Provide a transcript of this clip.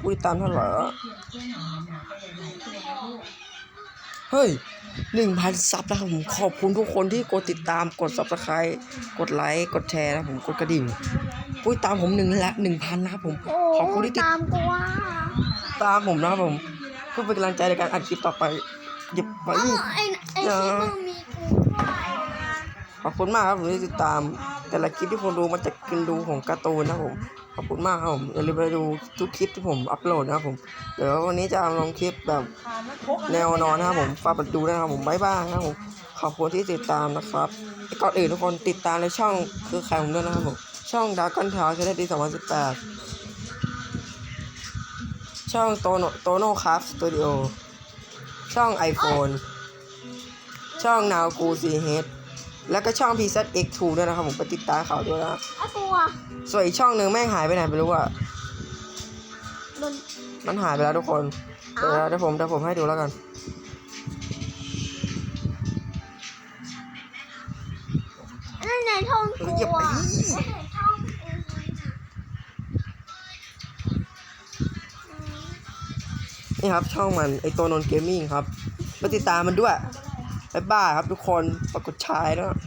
ผู้ติดตามเท่าไหร่อะเฮ้ยหนึ่งพันซับนะครับผมขอบคุณทุกคนที่กดติดตามกดซับสไครต์กดไลค์กดแชร์นะครับผมกดกระดิ่งผู้ติดตามผมหนึ่งละหนึ่งพันนะครับผมโอ้ขอบคุณที่ติดตามกูว่าตามผมนะครับผมเพื่อเป็นกำลังใจในการอัดคลิปต่อไปหยิบไปอ๋อไอ้ไอ้อย่า ที่มึงมีกูด้วยนะ ขอบคุณมากครับผมที่ติดตาม แต่ละคลิปที่ผมดูมาจากกินดูของการ์ตูนนะผมขอบคุณมากครับผมอย่าลืมไปดูทุกคลิปที่ผมอัปโหลดนะครับผมเดี๋ยววันนี้จะเองคลิปแบบแนวนอนนะครับผมฝากไปดูด้วยนะครับผมบ๊ายบายนะครับผมขอบคุณที่ติดตามนะครับก่อนอื่นทุกคนติดตามในช่องคือใครผมด้วยนะครับผมช่องดาร์กอนทาวชาแนลดี2018 ช่องโตโนโตโนครับสตูดิโอช่อง iPhone ช่องนาวกูซีเฮด แล้วก็ช่อง PZX2 ด้วยนะครับผมไปติดตามเขาด้วยนะไอ้ตัวส่วนอีกช่องหนึ่งแม่งหายไปไหนไม่รู้อะโดน มันหายไปแล้วทุกคนเดี๋ยวเดี๋ยวผมเดี๋ยวผมให้ดูแล้วกัน นั่นไงท่องกูเหยียบไปอะนั่นไงท่องกูนี่ครับช่องมันไอตัวนนเกมมิ่งครับไปติดตามมันด้วยบ๊ายบายครับทุกคนฝากกดแชร์ด้วย